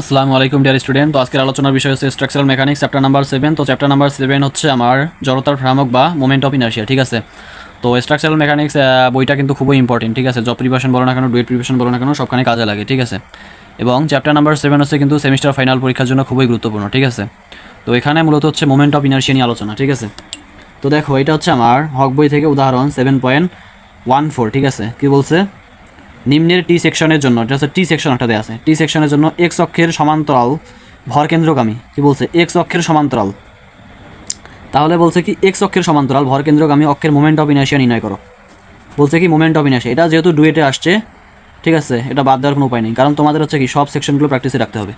আসসালামু আলাইকুম dear student তো আজকের আলোচনার বিষয় হচ্ছে structural mechanics chapter number seven তো চ্যাপ্টার নাম্বার সেভেন হচ্ছে আমার জড়তার ভ্রামক বা মোমেন্ট অফ ইনার্শিয়া ঠিক আছে? তো স্ট্রাকচারাল মেকানিক্স বইটা কিন্তু খুবই ইম্পর্টেন্ট ঠিক আছে? জব প্রিপারেশন বলো না কেন ডুয়েট প্রিপারেশন বলো না কেন, সবখানে কাজে লাগে, ঠিক আছে? এবং চ্যাপ্টার নাম্বার সেভেন হচ্ছে কিন্তু সেমিস্টার ফাইনাল পরীক্ষার জন্য খুবই গুরুত্বপূর্ণ, ঠিক আছে? তো এখানে মূলত হচ্ছে মোমেন্ট অফ ইনার্শিয়া নিয়ে আলোচনা, ঠিক আছে? তো দেখো, এটা হচ্ছে আমার হক বই থেকে উদাহরণ সেভেন পয়েন্ট ওয়ান ফোর ঠিক আছে? কী বলছে? নিম্নের টি সেকশনের জন্য, এটা হচ্ছে টি সেকশন একটা দেওয়া আছে। টি সেকশনের জন্য এক্স অক্ষের সমান্তরাল ভর কেন্দ্রগামী। কি বলছে? এক্স অক্ষের সমান্তরাল। তাহলে বলছে কি এক্স অক্ষের সমান্তরাল ভর কেন্দ্রগামী অক্ষের মোমেন্ট অফ ইনার্শিয়া নির্ণয় করো। বলছে কি মোমেন্ট অফ ইনার্শিয়া এটা যেহেতু ডুয়েটে আসছে, ঠিক আছে, এটা বাদ দেওয়ার কোনো উপায় নেই। কারণ তোমাদের হচ্ছে কি, সব সেকশনগুলো প্র্যাকটিসে রাখতে হবে।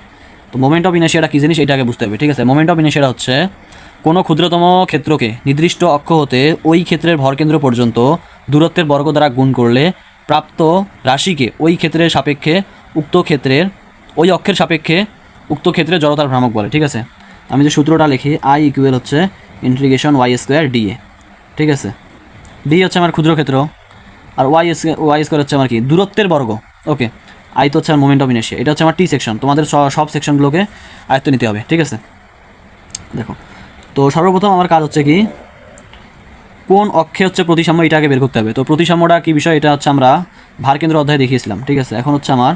তো মোমেন্ট অফ ইনার্শিয়াটা কী জিনিস? এটাকে বুঝতে হবে, ঠিক আছে? মোমেন্ট অফ ইনার্শিয়াটা হচ্ছে, কোনো ক্ষুদ্রতম ক্ষেত্রকে নির্দিষ্ট অক্ষ হতে ওই ক্ষেত্রের ভরকেন্দ্র পর্যন্ত দূরত্বের বর্গ দ্বারা গুণ করলে প্রাপ্ত রাশিকে ওই ক্ষেত্রের সাপেক্ষে, উক্ত ক্ষেত্রের, ওই অক্ষের সাপেক্ষে উক্ত ক্ষেত্রে জড়তার ভ্রামক বলে, ঠিক আছে? আমি যে সূত্রটা লিখি আই ইকুয়েল হচ্ছে integration Y square d A ঠিক আছে? ডি হচ্ছে আমার ক্ষুদ্র ক্ষেত্র, আর ওয়াই ওয়াই স্কোয়ার হচ্ছে আমার কি? দূরত্বের বর্গ ওকে আই তো হচ্ছে আমার মোমেন্ট অফ ইনার্শিয়া এটা হচ্ছে আমার টি সেকশন তোমাদের সব সেকশনগুলোকে আয়ত্ত নিতে হবে, ঠিক আছে? দেখো, তো সর্বপ্রথম আমার কাজ হচ্ছে কি? কোন অক্ষে হচ্ছে প্রতিসাম্য, এটা আগে বের করতে হবে। তো প্রতিসাম্যটা কি বিষয়? এটা হচ্ছে আমরা ভার কেন্দ্র অধ্যায়ে দেখিয়েছিলাম, ঠিক আছে? এখন হচ্ছে আমার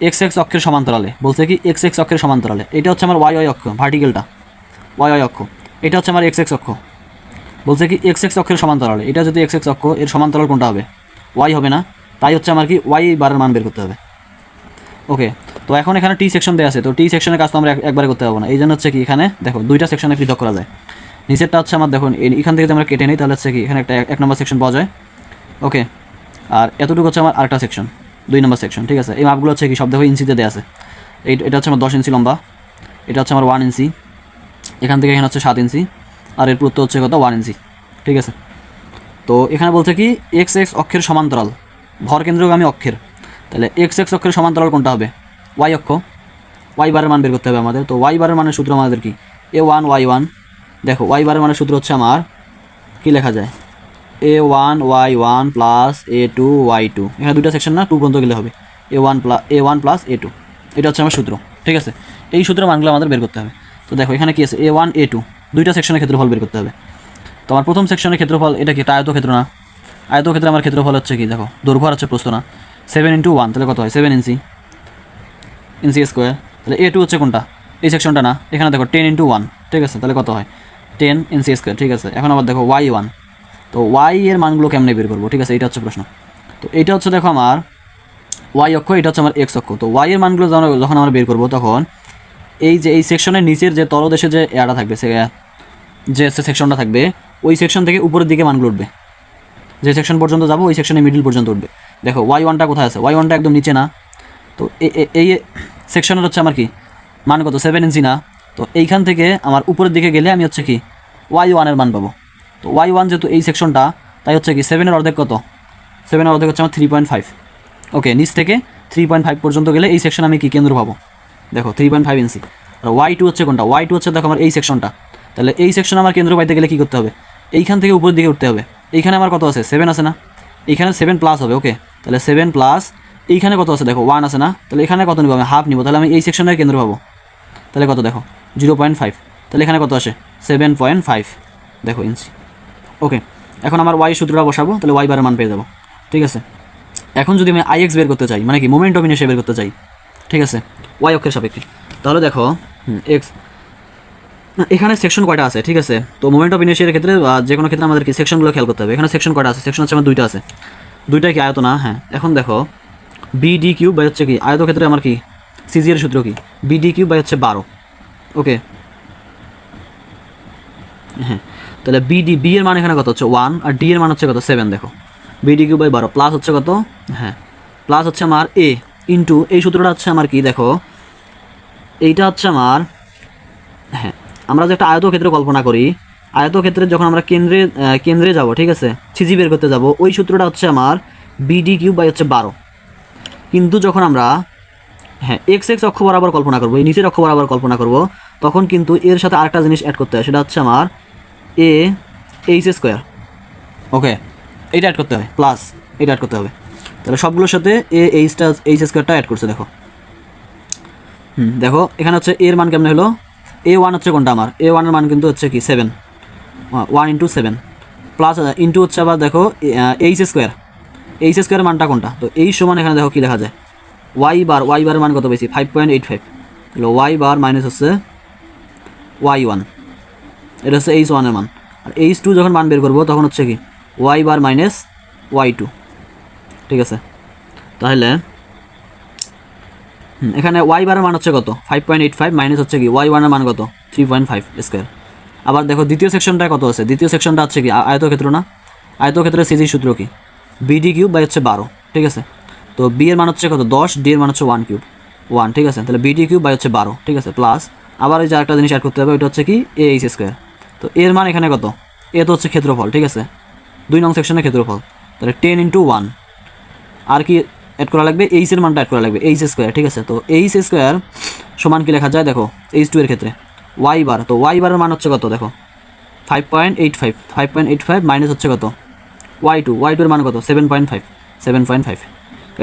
এক্স এক্স অক্ষের সমান্তরালে, বলছে কি এক্স এক্স অক্ষের সমান্তরালে। এটা হচ্ছে আমার ওয়াই ওয়াই অক্ষ ভার্টিক্যালটা ওয়াই ওয়াই অক্ষ। এটা হচ্ছে আমার এক্স এক্স অক্ষ। বলছে কি এক্স এক্স অক্ষের সমান্তরালে, এটা যদি এক্স এক্স অক্ষ, এর সমান্তরাল কোনটা হবে? ওয়াই হবে না, তাই হচ্ছে আমার কি ওয়াই বারের মান বের করতে হবে। ওকে, তো এখন এখানে টি সেকশন দেওয়া আছে, তো টি সেকশনের কাজ তো আমরা এক- একবারে করতে পারব না। এই জন্য হচ্ছে কি এখানে, দেখো, দুইটা সেকশনে পৃথক করা যায়। নিচেরটা হচ্ছে আমার, দেখুন এখান থেকে যদি আমরা কেটে নিই, তাহলে হচ্ছে কি, এখানে একটা এক- এক নম্বর সেকশন পাওয়া যায়। ওকে আর এতটুকু হচ্ছে আমার আরেকটা সেকশন দুই নম্বর সেকশন ঠিক আছে? এই মাপগুলো হচ্ছে কি, সব দেখো ইঞ্চিতে দেওয়া আছে। এই এটা হচ্ছে আমার দশ ইঞ্চি লম্বা, এটা হচ্ছে আমার ওয়ান ইঞ্চি, এখান থেকে এখানে হচ্ছে সাত ইঞ্চি, আর এর পুরুত্ব হচ্ছে কত? ওয়ান ইঞ্চি, ঠিক আছে? তো এখানে বলছে কি এক্স এক্স অক্ষের সমান্তরাল, ভর কেন্দ্রগামী অক্ষের। তাহলে এক্স এক্স অক্ষের সমান্তরাল কোনটা হবে? ওয়াই অক্ষ ওয়াই বারের মান বের করতে হবে আমাদের। তো ওয়াই বারের মানের সূত্র আমাদের কি? এ ওয়ান ওয়াই ওয়ান দেখো ওয়াই বারের মানের সূত্র হচ্ছে আমার, কি লেখা যায়? A one Y one plus A two Y two এখানে দুইটা সেকশন না টু পর্যন্ত গেলে হবে। A one plus A one plus A two এটা হচ্ছে আমার সূত্র, ঠিক আছে? এই সূত্রের মানগুলো আমাদের বের করতে হবে। তো দেখো, এখানে কি আছে? এ ওয়ান এ টু দুইটা সেকশনের ক্ষেত্রফল বের করতে হবে। তো আমার প্রথম সেকশনের ক্ষেত্রফল, এটা কি এটা আয়তক্ষেত্র না? আয়তক্ষেত্রে আমার ক্ষেত্রফল হচ্ছে কি? দেখো দৈর্ঘ্য হচ্ছে প্রস্থ না। সেভেন ইন্টু ওয়ান তাহলে কত হয়? সেভেন ইঞ্চি ইঞ্চি স্কোয়ার তাহলে এ টু হচ্ছে কোনটা? এই সেকশনটা না। এখানে দেখো টেন ইন্টু ওয়ান ঠিক আছে? তাহলে কত হয়? টেন ইঞ্চি স্কোয়ার ঠিক আছে? এখন আবার দেখো ওয়াই ওয়ান তো ওয়াই এর মানগুলো কেমনে বের করব? ঠিক আছে এটা হচ্ছে প্রশ্ন। তো এইটা হচ্ছে দেখো আমার ওয়াই অক্ষ, এটা হচ্ছে আমার এক্স অক্ষ। তো ওয়াই এর মানগুলো যখন- আমরা বের করব, তখন এই যে, এই সেকশনের নিচের যে তলদেশে যে এয়াটা থাকবে, সে যে সেকশনটা থাকবে, ওই সেকশন থেকে উপরের দিকে মানগুলো উঠবে। যে সেকশন পর্যন্ত যাব, ওই সেকশনে মিডিল পর্যন্ত উঠবে। দেখো ওয়াই ওয়ানটা কোথায় আছে? ওয়াই ওয়ানটা একদম নিচে না। তো এই সেকশনের হচ্ছে আমার কি? মান কত? সেভেন ইঞ্চি না। তো এইখান থেকে আমার উপরের দিকে গেলে আমি হচ্ছে কি ওয়াই ওয়ানের মান পাবো। তো ওয়াই ওয়ান যেহেতু এই সেকশনটা তাই হচ্ছে কি সেভেনের অর্ধেক কত? সেভেনের অর্ধেক হচ্ছে আমার থ্রি পয়েন্ট ফাইভ ওকে নিচ থেকে থ্রি পয়েন্ট ফাইভ পর্যন্ত গেলে এই সেকশন আমি কি কেন্দ্র পাবো? দেখো থ্রি পয়েন্ট ফাইভ ইঞ্চি আর ওয়াই টু হচ্ছে কোনটা? ওয়াই টু হচ্ছে দেখো আমার এই সেকশনটা তাহলে এই সেকশন আমার কেন্দ্র পাইতে গেলে কী করতে হবে? এইখান থেকে উপরের দিকে উঠতে হবে। এইখানে আমার কত আছে? সেভেন আছে না? এইখানে সেভেন প্লাস হবে ওকে তাহলে সেভেন প্লাস এইখানে কত আছে? দেখো ওয়ান আছে না? তাহলে এখানে কত নিবো? আমি হাফ নিবো। তাহলে আমি এই সেকশনের কেন্দ্র পাবো। তাহলে কত দেখো? Zero point five. তাহলে এখানে কত আসে? Seven point five. দেখো ইঞ্চি ওকে এখন আমার ওয়াই সূত্রটা বসাবো, তাহলে ওয়াই বারের মান পেয়ে যাব। ঠিক আছে? এখন যদি আমি আইএক্স বের করতে চাই মানে কি মোমেন্ট অফ বের করতে চাই, ঠিক আছে? ওয়াই অক্ষের সাপেক্ষে। তাহলে দেখো এক্স এখানে সেকশন কয়টা আছে, ঠিক আছে? তো মোমেন্ট অফ ইনার্শিয়ার ক্ষেত্রে যে কোনো ক্ষেত্রে আমাদেরকে সেকশনগুলো খেয়াল করতে হবে। এখানে সেকশন কয়টা আছে? সেকশন হচ্ছে আমার দুইটা আছে। দুইটাই কি আয়ত না হ্যাঁ। এখন দেখো বি ডি কিউ বাই হচ্ছে কি আয়ত ক্ষেত্রে আমার কি সিজিএর সূত্র কি? বি ডি কিউ বাই হচ্ছে বারো। ওকে হ্যাঁ তাহলে বিডি বি এর মান এখানে কত হচ্ছে? ওয়ান আর ডি এর মান হচ্ছে কত? সেভেন দেখো। বিডি কিউ বাই বারো প্লাস হচ্ছে কত? হ্যাঁ প্লাস হচ্ছে আমার এ ইন্টু এই সূত্রটা হচ্ছে আমার কি? দেখো, এইটা হচ্ছে আমার হ্যাঁ আমরা যে একটা আয়তক্ষেত্র কল্পনা করি, আয়তক্ষেত্রে যখন আমরা কেন্দ্রে কেন্দ্রে যাব, ঠিক আছে সিজি বের করতে যাব, ওই সূত্রটা হচ্ছে আমার বিডি কিউ বাই হচ্ছে বারো। কিন্তু যখন আমরা হ্যাঁ এক্স এক্স অক্ষ বরাবর কল্পনা করব, এই নিচের অক্ষ বরাবর কল্পনা করব, তখন কিন্তু এর সাথে আরেকটা জিনিস অ্যাড করতে হয়, সেটা হচ্ছে আমার এ এইচ স্কোয়ার ওকে এইটা অ্যাড করতে হবে প্লাস এটা অ্যাড করতে হবে। তাহলে সবগুলোর সাথে এ এইচটা এইচ স্কোয়ারটা অ্যাড করছে, দেখো। হুম, দেখো, এখানে হচ্ছে এর মান কেমন হলো? এ ওয়ান হচ্ছে কোনটা আমার? এ ওয়ানের মান কিন্তু হচ্ছে কি? Seven one into seven plus into হচ্ছে আবার দেখো এইচ স্কোয়ার এইচ স্কোয়ারের মানটা কোনটা? তো এই সমান এখানে দেখো কী লেখা যায়? ওয়াই বার ওয়াই বারের মান কত বেশি? ফাইভ পয়েন্ট এইট ফাইভ তাহলে ওয়াই বার মাইনাস হচ্ছে ওয়াই ওয়ান এটা হচ্ছে এইচ ওয়ানের মান। আর এইচ টু যখন মান বের করব, তখন হচ্ছে কি? Y bar minus Y two ঠিক আছে? তাহলে এখানে ওয়াই বারের মান হচ্ছে কত? Five point eight five minus হচ্ছে কি? ওয়াই ওয়ানের মান কত? থ্রি পয়েন্ট ফাইভ স্কোয়ার আবার দেখো, দ্বিতীয় সেকশনটা কত আছে? দ্বিতীয় সেকশনটা হচ্ছে কি? আয়তক্ষেত্র না? আয়তক্ষেত্রের সিজি সূত্র কি? বিডি কিউব বাই হচ্ছে বারো। ঠিক আছে? তো বি এর মান হচ্ছে কত? দশ ডি এর মান হচ্ছে ওয়ান কিউব ওয়ান ঠিক আছে? তাহলে বিডি কিউব বাই হচ্ছে বারো, ঠিক আছে? প্লাস আবার এই যে আরেকটা জিনিস অ্যাড করতে হবে, ওইটা হচ্ছে কি? এ এইচ স্কোয়ার তো এর মান এখানে কত? এ তো হচ্ছে ক্ষেত্রফল, ঠিক আছে? দুই নং সেকশনের ক্ষেত্রফল। তাহলে টেন ইন্টু ওয়ান আর কি অ্যাড করা লাগবে? এইচ এর মানটা অ্যাড করা লাগবে এইচ স্কোয়ার ঠিক আছে? তো এইচ স্কোয়ার সমান কি লেখা যায়? দেখো এইচ টু এর ক্ষেত্রে। ওয়াই বার তো ওয়াই বারের মান হচ্ছে কত? দেখো five point eight five five point eight five minus হচ্ছে কত? ওয়াই টু ওয়াই এর মান কত? Seven point five seven point five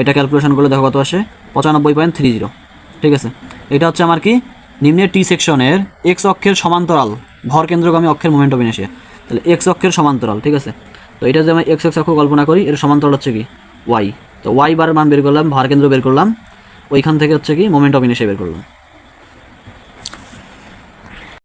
এটা ক্যালকুলেশন করলে দেখো কত আসে? পঁচানব্বই পয়েন্ট থ্রি জিরো ঠিক আছে? এটা হচ্ছে আমার কি? নিম্নে টি সেকশনের এক্স অক্ষের সমান্তরাল, ভর কেন্দ্রগামী অক্ষের মোমেন্ট অফ ইনার্শিয়া তাহলে এক্স অক্ষের সমান্তরাল, ঠিক আছে? তো এটা যদি আমি এক্স এক্স অক্ষ কল্পনা করি, এর সমান্তরাল হচ্ছে কি? ওয়াই তো ওয়াই বারের মান বের করলাম, ভার কেন্দ্র বের করলাম, ওইখান থেকে হচ্ছে কি? মোমেন্ট অফ ইনার্শিয়া বের করলাম।